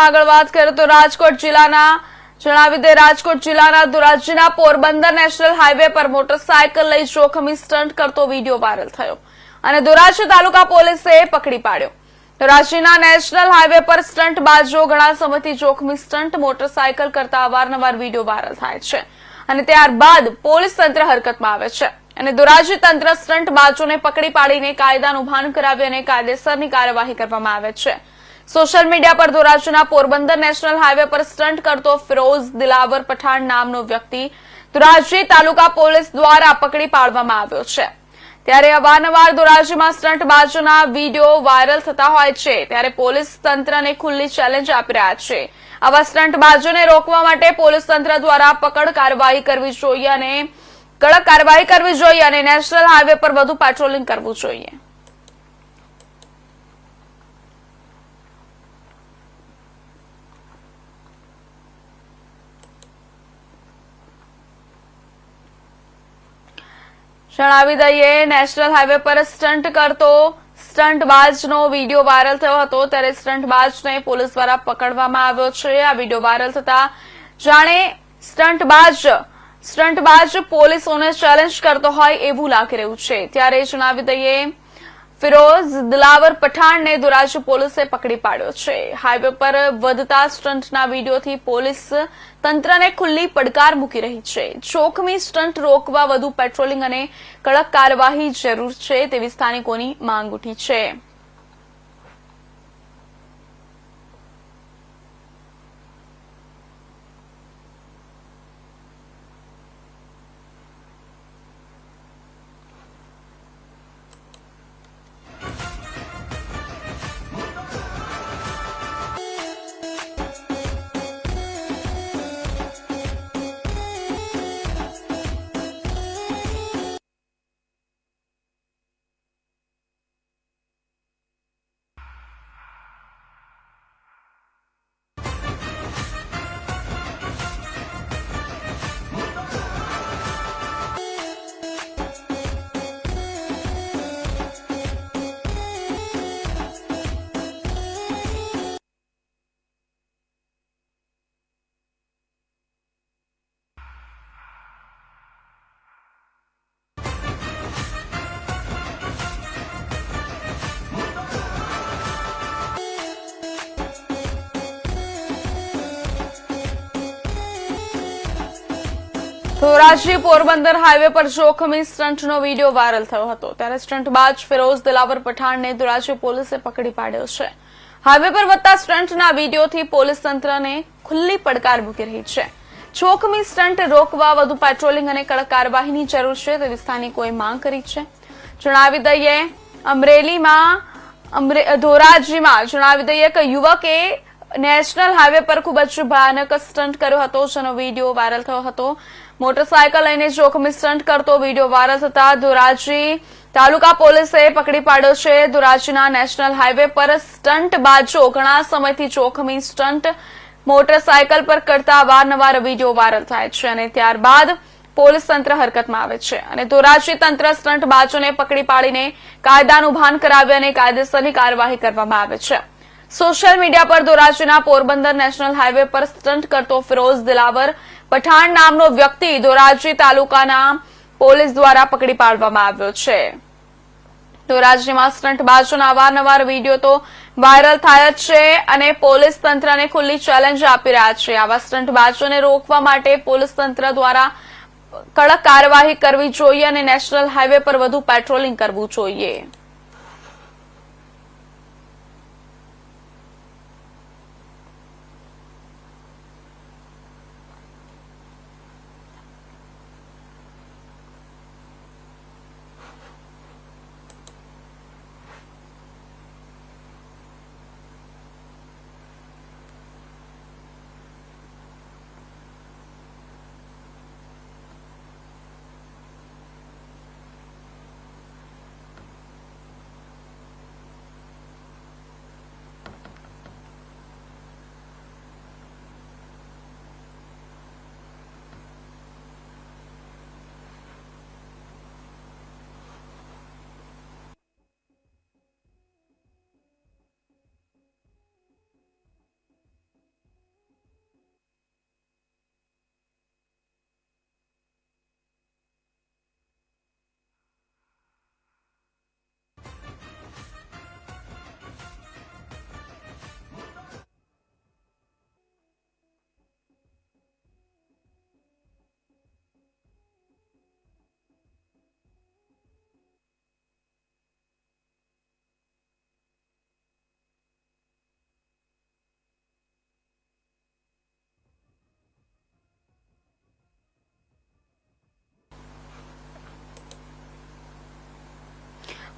આગળ વાત કરીએ તો રાજકોટ જિલ્લાના, જણાવી દે રાજકોટ જિલ્લાના ધોરાજીના પોરબંદર નેશનલ હાઈવે પર મોટરસાયકલ લઈ જોખમી સ્ટન્ટ કરતો વીડિયો વાયરલ થયો અને ધોરાજી તાલુકા પોલીસે પકડી પાડ્યો. ધોરાજીના નેશનલ હાઈવે પર સ્ટન્ટ બાજો ઘણા સમયથી જોખમી સ્ટન્ટ મોટરસાયકલ કરતા અવારનવાર વીડિયો વાયરલ થાય છે અને ત્યારબાદ પોલીસ તંત્ર હરકતમાં આવે છે અને ધોરાજી તંત્ર સ્ટન્ટ બાજોને પકડી પાડીને કાયદાનું ભાન કરાવી અને કાયદેસરની કાર્યવાહી કરવામાં આવે છે. સોશિયલ મીડિયા પર ધોરાજીના પોરબંદર નેશનલ હાઈવે પર સ્ટન્ટ કરતો ફિરોઝ દિલાવર પઠાણ નામનો વ્યક્તિ ધોરાજી તાલુકા પોલીસ દ્વારા પકડી પાડવામાં આવ્યો છે. ત્યારે અવારનવાર ધોરાજીમાં સ્ટન્ટ બાજુના વીડિયો વાયરલ થતા હોય છે, ત્યારે પોલીસ તંત્રને ખુલ્લી ચેલેન્જ આપી રહ્યા છે. આવા સ્ટન્ટ બાજુને રોકવા માટે પોલીસ તંત્ર દ્વારા પકડ કાર્યવાહી કરવી જોઈએ અને કડક કાર્યવાહી કરવી જોઈએ અને નેશનલ હાઈવે પર વધુ પેટ્રોલિંગ કરવું જોઈએ. જણાવી દઈએ, નેશનલ હાઈવે પર સ્ટન્ટ કરતો, સ્ટન્ટ બાજનો વીડિયો વાયરલ થયો હતો. ત્યારે સ્ટન્ટ બાજને પોલીસ દ્વારા પકડવામાં આવ્યો છે. આ વીડિયો વાયરલ થતા જાણે સ્ટન્ટ બાજ સ્ટન્ટ બાજ પોલીસોને ચેલેન્જ કરતો હોય એવું લાગી રહ્યું છે. ત્યારે જણાવી દઈએ ફિરોઝ દિલાવર પઠાણને ધોરાજી પોલીસે પકડી પાડ્યો છે. હાઈવે પર વધતા સ્ટન્ટના વિડીયોથી પોલીસ તંત્રને ખુલ્લી પડકાર મૂકી રહી છે. જોખમી સ્ટન્ટ રોકવા વધુ પેટ્રોલિંગ અને કડક કાર્યવાહી જરૂર છે તેવી સ્થાનિકોની માંગ ઉઠી છે. ધોરાજી પોરબંદર હાઈવે પર જોખમી સ્ટન્ટનો વીડિયો વાયરલ થયો હતો. ત્યારે સ્ટન્ટબાજ ફિરોઝ દિલાવર પઠાણને ધોરાજી પોલીસે પકડી પાડ્યો છે. હાઈવે પર વધતા સ્ટન્ટના વિડીયોથી પોલીસ તંત્રને ખુલ્લી પડકાર મૂકી રહી છે. જોખમી સ્ટન્ટ રોકવા વધુ પેટ્રોલિંગ અને કડક કાર્યવાહીની જરૂર છે તેવી સ્થાનિકોએ માંગ કરી છે. જણાવી દઈએ, અમરેલીમાં ધોરાજીમાં જણાવી દઈએ કે યુવકે નેશનલ હાઈવે પર ખૂબ જ ભયાનક સ્ટન્ટ કર્યો હતો, જેનો વીડિયો વાયરલ થયો હતો. મોટરસાયકલ લઈને જોખમી સ્ટન્ટ કરતો વીડિયો વાયરલ થતા ધોરાજી તાલુકા પોલીસે પકડી પાડ્યો છે. ધોરાજીના નેશનલ હાઈવે પર સ્ટન્ટ બાજો ઘણા સમયથી જોખમી સ્ટન્ટ મોટરસાયકલ પર કરતા અવારનવાર વીડિયો વાયરલ થાય છે અને ત્યારબાદ પોલીસ તંત્ર હરકતમાં આવે છે. અને ધોરાજી તંત્ર સ્ટન્ટ બાજોને પકડી પાડીને કાયદાનું ભાન કરાવી અને કાયદેસરની કાર્યવાહી કરવામાં આવે છે. સોશિયલ મીડિયા પર ધોરાજીના પોરબંદર નેશનલ હાઈવે પર સ્ટન્ટ કરતો ફિરોઝ દિલાવર પઠાણ નામનો વ્યક્તિ ધોરાજી તાલુકાના પોલીસ દ્વારા પકડી પાડવામાં આવ્યો છે. ધોરાજીમાં સ્ટન્ટ બાજુના અવારનવાર વીડિયો તો વાયરલ થાય જ છે અને પોલીસ તંત્રને ખુલ્લી ચેલેન્જ આપી રહ્યા છે. આવા સ્ટન્ટ બાજુને રોકવા માટે પોલીસ તંત્ર દ્વારા કડક કાર્યવાહી કરવી જોઈએ અને નેશનલ હાઈવે પર વધુ પેટ્રોલિંગ કરવું જોઈએ.